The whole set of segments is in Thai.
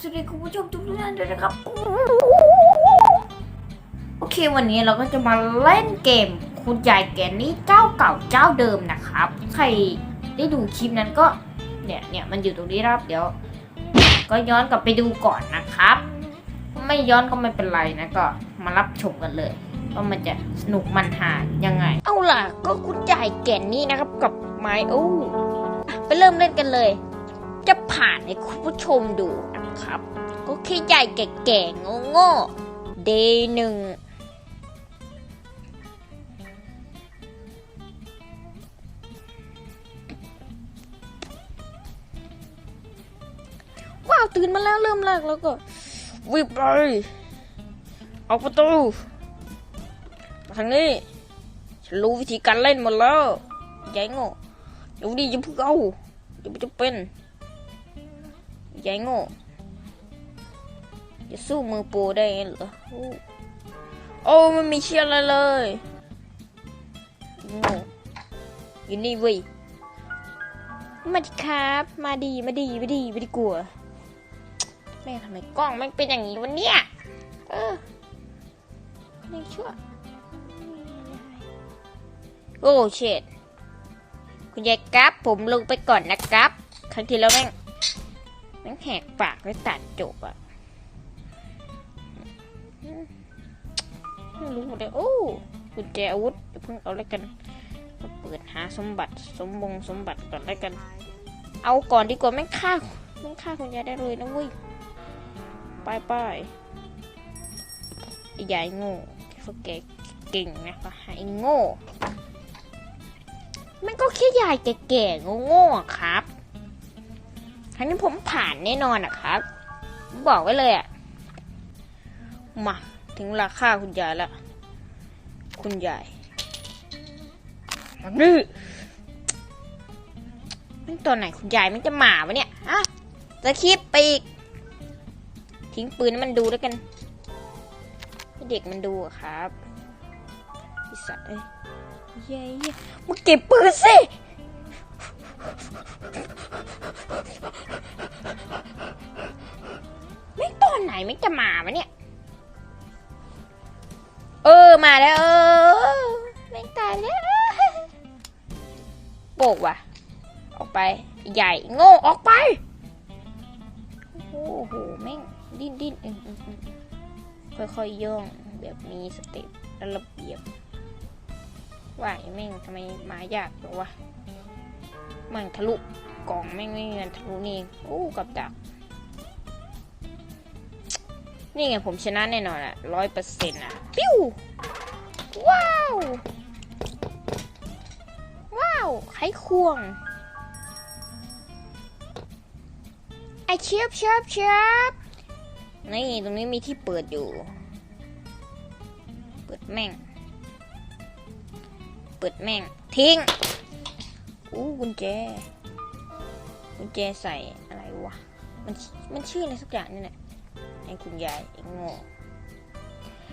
สวัสดีคุณผู้ชมทุกท่านด้วยนะครับ โอเควันนี้เราก็จะมาเล่นเกม คุณยายแกนนี่เจ้าเก่าเจ้าเดิมนะครับ ใครได้ดูคลิปนั้นก็เนี่ยเนี่ยมันอยู่ตรงนี้นะครับเดี๋ยว ก็ย้อนกลับไปดูก่อนนะครับ ไม่ย้อนก็ไม่เป็นไรนะก็มารับชมกันเลยว่ามันจะสนุกมันหายังไง เอาล่ะ ก็คุณยายแกนนี่นะครับกับไมโอ้ไปเริ่มเล่นกันเลยจะผ่านให้คุณผู้ชมดู ครับ ก็แค่ใหญ่แก่ๆโง่ๆเดย์หนึ่งว้าว ตื่นมาแล้วเริ่มแรกแล้วก็วิ่งไปออกประตูมาทางนี้ฉันรู้วิธีการเล่นหมดแล้วยายโง่เดี๋ยวดีอย่าเพิ่งเอาเดี๋ยวมันจะเป็นยายโง่ จะสู้มือโปรได้เหรอ โอ้โอ้ไม่มีเชื่ออะไรเลยโง่อยู่นี่เว้ยมาดิครับ มาดีมาดีมาดีไม่ด้กลัวแม่ทำไมกล้องม่งเป็นอย่างนี้วันเนี้ยเออไม่ชั่วโอ้เชดคุณยายครับ ผมลงไปก่อนนะครับ ครั้งที่แล้วแม่งแม่งแหกปากแล้วตัดจบอะ ไม่รู้เลยโอ้กุญแจอาวุธเดี๋ยวเพิ่งเอาแล้วกันมาเปิดหาสมบัติสมบงสมบัติก่อนแล้วกัน เอาก่อนดีกว่าแม่งฆ่าแม่งฆ่าคุณยายได้เลยนะเว้ยไปไปไอ้ยายโง่เขาแกเก่งนะคะไอ้โง่มันก็แค่ยายแก่ๆโง่ๆครับครั้งนี้ผมผ่านแน่นอนอะครับ บอกไว้เลยอะมา ถึงราคาคุณยายแล้วคุณยายนี่มันตอนไหนคุณยายมันจะหมาวะเนี่ยฮะจะคลิปไปอีก ทิ้งปืนให้มันดูแล้วกันให้เด็กมันดูอะครับไอิสัตว์เอ้ยเย้ยมึงเก็บปืนสิไม่ตอนไหนไม่จะมาวะเนี่ยเออ มาแล้วเออม่งตายแล้วโบกว่ะ ออกไป ใหญ่โง่ออกไป โอ้โหแม่งดิ้นดิ้นอืมอืมอืมค่อยๆย่องแบบมีสเต็ประเบียบว่าไอ้แม่งทำไมมายากจังวะมันทะลุกล่องแม่งไม่เงินทะลุนี่โอ้กับดัก นี่ไงผมชนะแน่นอนอะร้อยเปอร์เซ็นต์อะปิ้ว ว้าว ว้าวไขควงไอเชียบเชียบเชียบนี่ตรงนี้มีที่เปิดอยู่ เปิดแม่ง เปิดแม่ง ทิ้ง อู้กุญแจ กุญแจใส่อะไรวะ มันมันชื่ออะไรสักอย่างนี่แหละไอ้คุณยายไอ้โง่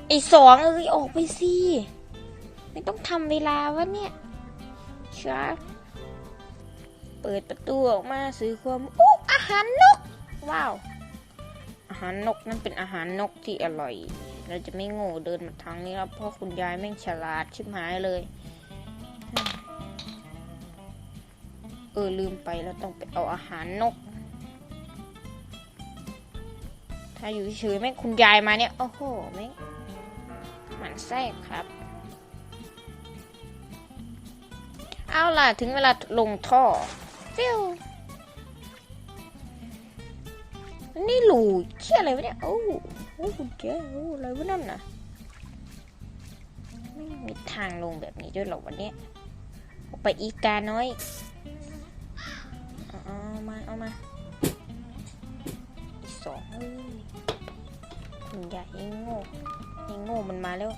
ไอ้สองเอ้ยออกไปสิไม่ต้องทำเวลาวะเนี่ยช้าเปิดประตูออกมาซื้อความอู้อาหารนก ว้าว อาหารนกนั่นเป็นอาหารนกที่อร่อย เราจะไม่โง่เดินมาทางนี้แล้วเพราะคุณยายแม่งฉลาดชิบหายเลย เออลืมไปแล้วต้องไปเอาอาหารนก ถ้าอยู่เฉยแม่งคุณยายมาเนี่ยโอ้โหแม่ง มันแทรกครับ เอาล่ะถึงเวลาลงท่อฟิวนี่หลูเชี่ยอะไรวะเนี่ย โอ้โอ้คุณแจโอ้อะไรวะนั่นน่ะ ไม่มีทางลงแบบนี้ด้วยหรอวันนี้ออกไปอีกาน้อยเอามา เอามา อีสองเอ้ยคุณยายไอ้โง่ อ้โง่มันมาแล้ว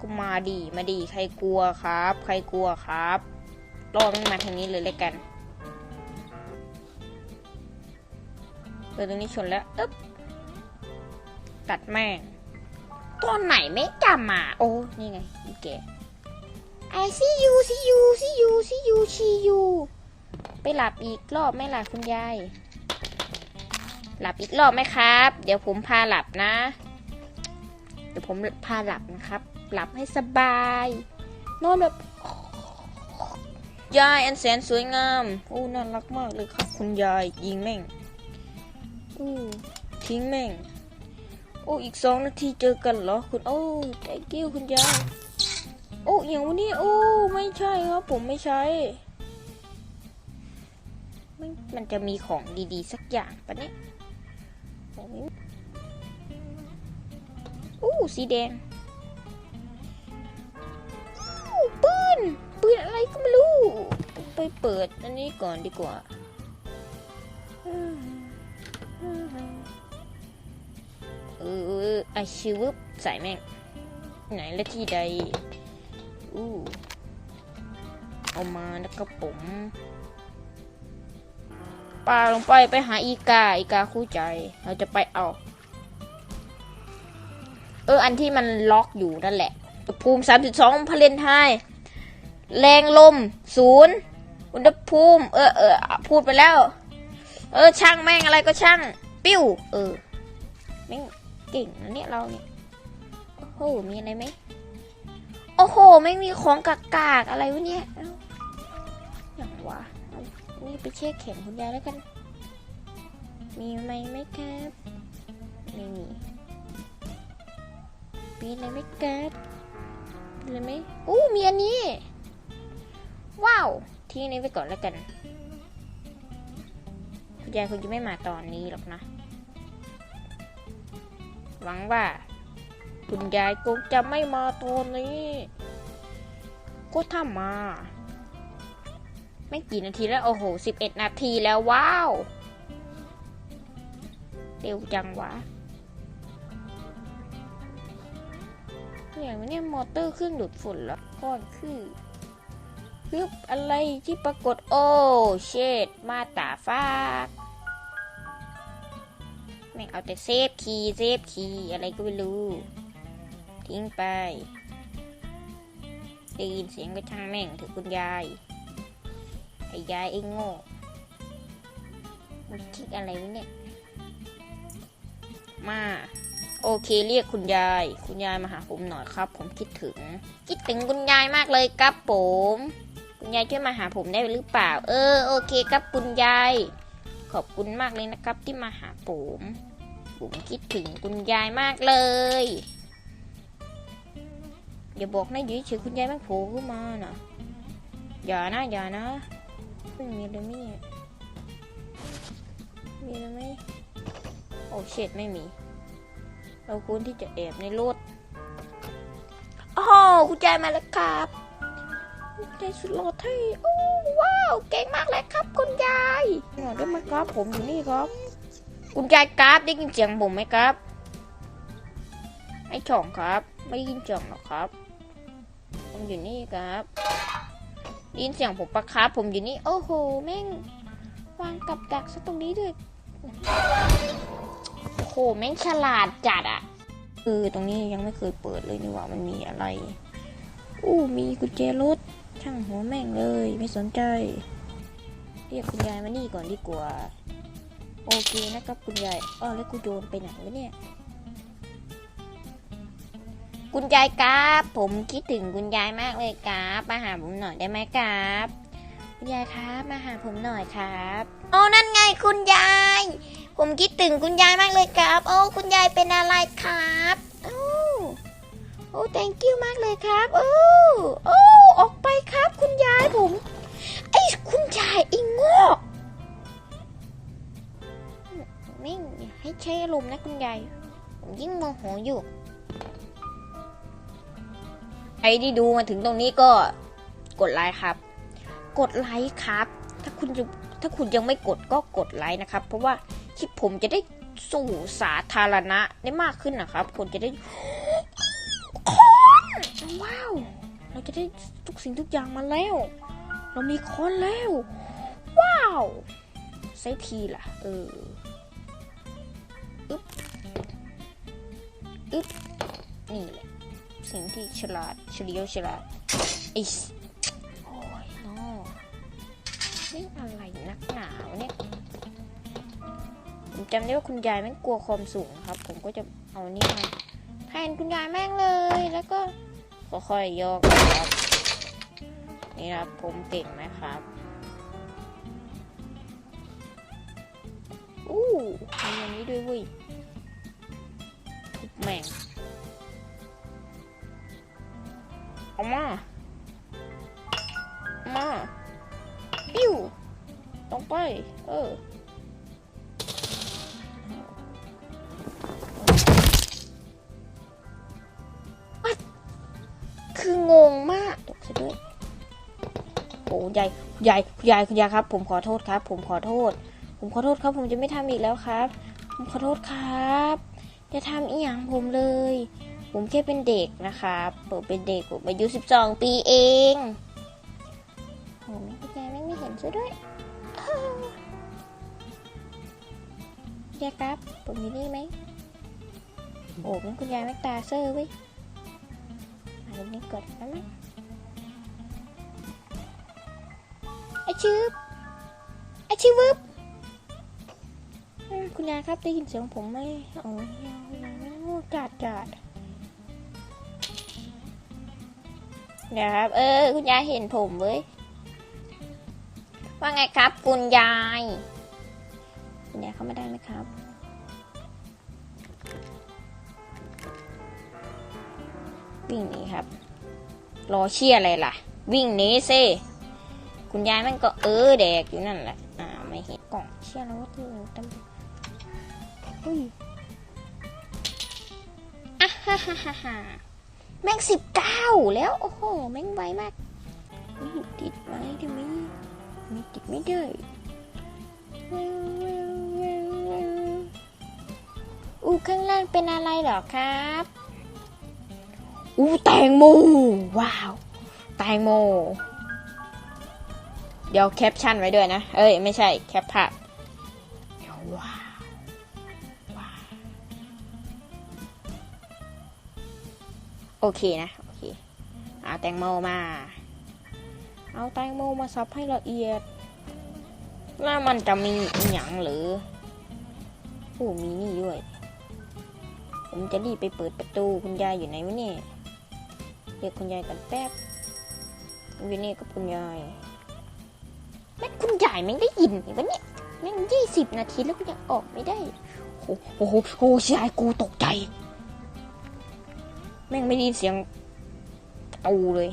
ก็มาดีมาดีใครกลัวครับ ใครกลัวครับรอมันมาทางนี้เลยเลยกันเออตรงนี้ชนแล้วอึ๊บตัดแม่งตอนไหนไม่จำมาโอ้นี่ไงอีแก I see you see you see you see you see you ไปหลับอีกรอบไหล่ะคุณยาย หลับอีกรอบไหมครับ เดี๋ยวผมพาหลับนะ เดี๋ยวผมพาหลับนะครับ หลับให้สบาย นอนแบบยายอันแสนสวยงามโอ้น่ารักมากเลยครับคุณยายยิงแม่งอู้ทิ้งแม่งโอ้อีกสองนาทีเจอกันเหรอคุณโอ้ thank you คุณยายโอ้อย่างวันนี้โอ้ไม่ใช่ครับผมไม่ใช้มันจะมีของดีๆ สักอย่างปะเนี่ย อู้สีแดงอู้ปืนปืนอะไรก็ไม่รู้ ไปเปิดอันนี้ก่อนดีกว่าเออไอชิวบใส่แม่ง ไหนและที่ใดอู้เอามานะครับผม ปลาลงไปไปหาอีกาอีกาคู่ใจ เราจะไปเอา เออ อันที่มันล็อกอยู่นั่นแหละภูมิ 32พเลนไทน์แรงลมศูนย์อุณหภูมิ เออเออพูดไปแล้ว เออ ช่างแม่งอะไรก็ช่าง ปิ้ว เออแม่งเก่งนะเนี่ยเราเนี่ย โอ้โห มีอะไรไหมโอ้โห ไม่มีของกากๆอะไรวะเนี่ยอย่างวะี่ไปเช็คแขนคุณยายแล้วกัน มีไหมไหมครับไม่มีมีอะไรไหมครับมีอะไรไหมอู้มีอันนี้ ว้าวทิ้งนนี้ไปก่อนแล้วกัน คุณยายคงจะไม่มาตอนนี้หรอกนะ หวังว่า คุณยายคงจะไม่มาตอนนี้ ก็ถ้ามา ไม่กี่นาทีแล้ว โอ้โหสิบเอ็ดนาทีแล้วว้าว เร็วจังวะอย่างนี้มอเตอร์เครื่องดูดฝุ่นแล้วก้อนคือฮึบอะไรที่ปรากฏโอ้เชดมาตาฟากไม่งเอาแต่เซฟคีย์เซฟคีย์อะไรก็ไม่รู้ ทิ้งไปได้ยินเสียงก็ช่างแม่งเถอคุณยาย ไอ้ยายไอ้โง่มันคิดอะไรวะเนี่ย มา โอเคเรียกคุณยาย คุณยายมาหาผมหน่อยครับ ผมคิดถึง คิดถึงคุณยายมากเลยครับผม คุณยายช่วยมาหาผมได้หรือเปล่า เออโอเคครับคุณยาย ขอบคุณมากเลยนะครับที่มาหาผม ผมคิดถึงคุณยายมากเลยอย่าบอกนะอยู่เฉยคุณยายแม่งโผล่ขึ้นมาน่ะอย่านะอย่านะ ไม่มีอะไรไหมเนี่ยมีอะไรไหมโอ้เช็ดไม่มี เราควรที่จะแอบในรถโอ้โหคุณยายมาแล้วครับคุณยายสุดหล่อเท่โอ้ว้าว เก่งมากเลยครับ คุณยายหน่อยได้ไหมครับผมอยู่นี่ครับ คุณยายครับได้ยินเสียงผมไหมครับไอ้ช่องครับ ไม่ได้ยินเสียงหรอกครับ ผมอยู่นี่ครับ ได้ยินเสียงผมปะครับผมอยู่นี่โอ้โหแม่งวางกับดักซะตรงนี้ด้วยโอ้โหแม่งฉลาดจัดอะเออตรงนี้ยังไม่เคยเปิดเลยนี่หว่ามันมีอะไรอู้มีกุญแจรถช่างหัวแม่งเลยไม่สนใจ เรียกคุณยายมานี่ก่อนดีกว่า โอเคนะครับคุณยายอ้อแล้วกูโยนไปไหนวะเนี่ย คุณยายครับ ผมคิดถึงคุณยายมากเลยครับมาหาผมหน่อยได้ไหมครับคุณยายครับมาหาผมหน่อยครับโอ้นั่นไงคุณยาย ผมคิดถึงคุณยายมากเลยครับ โอ้คุณยายเป็นอะไรครับโอ้โอ้ thank you มากเลยครับโอ้โอ้ออกไปครับคุณยายผมไอ้คุณยายไอ้โง่ไม่ให้ใช้อารมณ์นะคุณยายผมยิ่งโมโหอยู่ รที่ดูมาถึงตรงนี้ก็กดไลค์ครับ กดไลค์ครับ ถ้าคุณจะถ้าคุณยังไม่กดก็กดไลค์นะครับ เพราะว่าคลิปผมจะได้สู่สาธารณะได้มากขึ้นนะครับ คนจะได้คนว้าว เราจะได้ทุกสิ่งทุกอย่างมาแล้ว เรามีคนแล้ว ว้าวใช้ทีล่ะ เอออึ๊บอึ๊บนี่แหละิ่งที่ฉลาดเฉลียวฉลาดไอ้โอ้ยนอนี่อะไรนักหนาวเนี่ยผมจำได้ว่าคุณยายแม่งกลัวความสูงครับ ผมก็จะเอานี่มาแทนคุณยายแม่งเลยแล้วก็ค่อยๆยกครับนี่ครับผมเก่งไหมครับอู้มีอันนี้ด้วยเว้ยแม่ง เอามามาปิ้วตรงไป เออคืองงมากตกซะด้วยโอ้ยายยายยายคุณยายครับ ผมขอโทษครับ ผมขอโทษ ผมขอโทษครับ ผมจะไม่ทำอีกแล้วครับ ผมขอโทษครับอย่าทำอีหยังผมเลย ผมแค่เป็นเด็กนะครับผมเป็นเด็กผมอายุสิบสองปีเองโอ้แม่คุณยายแม่ไม่เห็นซะด้วยอ้าวยายครับ ผมมีนี่ไหมโอ้แม่คุณยายแม่ตาเซอร์เว้ยอันนี้กดแล้วมั้งไอชืบไอชืบวึบคุณยายครับได้ยินเสียงผมไหมโอ้ยยายไม่รู้กาดกาด เดี๋ยวครับ เออ คุณยายเห็นผมเว้ย ว่าไงครับ คุณยาย คุณยายเข้ามาได้ไหมครับ วิ่งหนีครับ รอเชี่ยอะไรล่ะ วิ่งหนีซิคุณยายมันก็เออแดกอยู่นั่นแหละ อ่า ไม่เห็นกล่องเชี่ยแล้วว่าตัวตำอุ้ยอะฮ่าฮ่าฮ่า แม่งสิบเก้าแล้ว โอ้โห แม่งไวมากติดไหมได้ไมไม่ติดไม่ได้อู้ข้างล่างเป็นอะไรเหรอครับ อู้แตงโม ว้าว แตงโม เดี๋ยวแคปชั่นไว้ด้วยนะ เอ้ย ไม่ใช่แคปภาพว้าว โอเคนะโอเคเอาแตงโมมา เอาแตงโมมาสับให้ละเอียด แล้วมันจะมีอหย่างหรือโอ้มีนี่ด้วย ผมจะรีบไปเปิดประตูคุณยายอยู่ไหนวะเนี่ยเรียกคุณยายกันแป๊บอยู่นี่กับคุณยายแม่คุณยายไม่ได้ยินวะเนี่ยแม่งยี่สิบนาทีแล้วก็ยังออกไม่ได้โอ้โหโอ้โหโอ้โหยายกูตกใจ แม่งไม่ได้ยินเสียงประตูเลย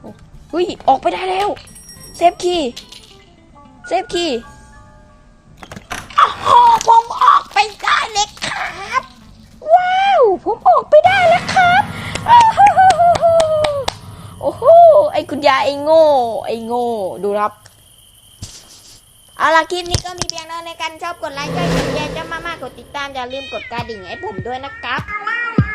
โอ้เฮ้ย ออกไปได้แล้ว เซฟคีย์เซฟคีย์โอ้โหผมออกไปได้เลยครับ ว้าว ผมออกไปได้แล้วครับอ้าวโอ้โห ไอ้คุณยายไอ้โง่ ไอ้โง่ ดูครับเอาล่ะคลิปนี้ก็มีเพียงเท่านี้กันชอบกดไลค์ช่วยกดแชร์จะมากๆกดติดตามอย่าลืมกดกระดิ่งให้ผมด้วยนะครับ